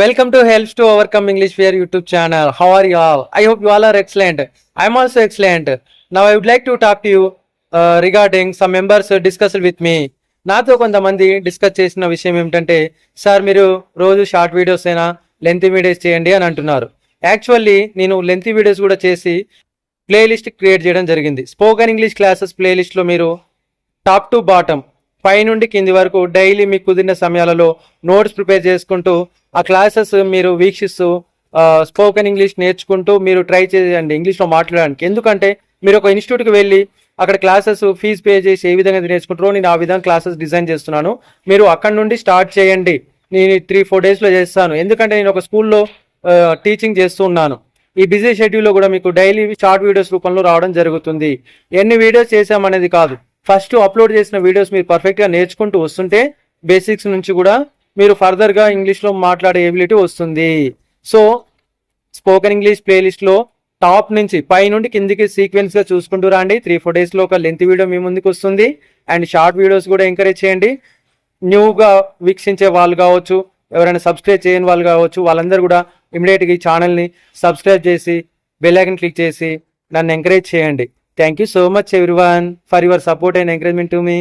Welcome to help to overcome English fear YouTube channel how are you all I hope you all are excellent I'm also excellent now I would like to talk to you regarding some members discuss with me నాతో కొంతమంది discuss చేసిన విషయం ఏమిటంటే sir మీరు రోజు short videos అయినా length videos చేయండి అని అంటున్నారు. యాక్చువల్లీ నేను లెంత్ వీడియోస్ కూడా చేసి ప్లేలిస్ట్ క్రియేట్ చేయడం జరిగింది. స్పోకన్ ఇంగ్లీష్ క్లాసెస్ ప్లేలిస్ట్లో మీరు టాప్ టు బాటమ్ పై నుండి కింది వరకు డైలీ మీకు కుదిరిన సమయాలలో నోట్స్ ప్రిపేర్ చేసుకుంటూ ఆ క్లాసెస్ మీరు వీక్షిస్తూ స్పోకెన్ ఇంగ్లీష్ నేర్చుకుంటూ మీరు ట్రై చేయండి ఇంగ్లీష్లో మాట్లాడడానికి. ఎందుకంటే మీరు ఒక ఇన్స్టిట్యూట్కి వెళ్ళి అక్కడ క్లాసెస్ ఫీజ్ పే చేసి ఏ విధంగా నేర్చుకుంటారో నేను ఆ విధంగా క్లాసెస్ డిజైన్ చేస్తున్నాను. మీరు అక్కడ నుండి స్టార్ట్ చేయండి. నేను త్రీ ఫోర్ డేస్లో చేస్తాను. ఎందుకంటే నేను ఒక స్కూల్లో టీచింగ్ చేస్తూ ఉన్నాను. ఈ బిజీ షెడ్యూల్లో కూడా మీకు డైలీ షార్ట్ వీడియోస్ రూపంలో రావడం జరుగుతుంది. ఎన్ని వీడియోస్ చేసామనేది కాదు. ఫస్ట్ అప్లోడ్ చేసిన వీడియోస్ మీరు పర్ఫెక్ట్గా నేర్చుకుంటూ వస్తుంటే బేసిక్స్ నుంచి కూడా మీరు ఫర్దర్గా ఇంగ్లీష్లో మాట్లాడే ఎబిలిటీ వస్తుంది. సో స్పోకెన్ ఇంగ్లీష్ ప్లేలిస్ట్లో టాప్ నుంచి పై నుండి కిందికి సీక్వెన్స్గా చూసుకుంటూ రండి. త్రీ ఫోర్ డేస్లో ఒక లెంత్ వీడియో మీ ముందుకు వస్తుంది. అండ్ షార్ట్ వీడియోస్ కూడా ఎంకరేజ్ చేయండి. న్యూగా వీక్షించే వాళ్ళు కావచ్చు ఎవరైనా సబ్స్క్రైబ్ చేయని వాళ్ళు కావచ్చు వాళ్ళందరూ కూడా ఇమీడియట్గా ఈ ఛానల్ని సబ్స్క్రైబ్ చేసి బెల్ ఐకన్ క్లిక్ చేసి నన్ను ఎంకరేజ్ చేయండి. Thank you so much everyone for your support and encouragement to me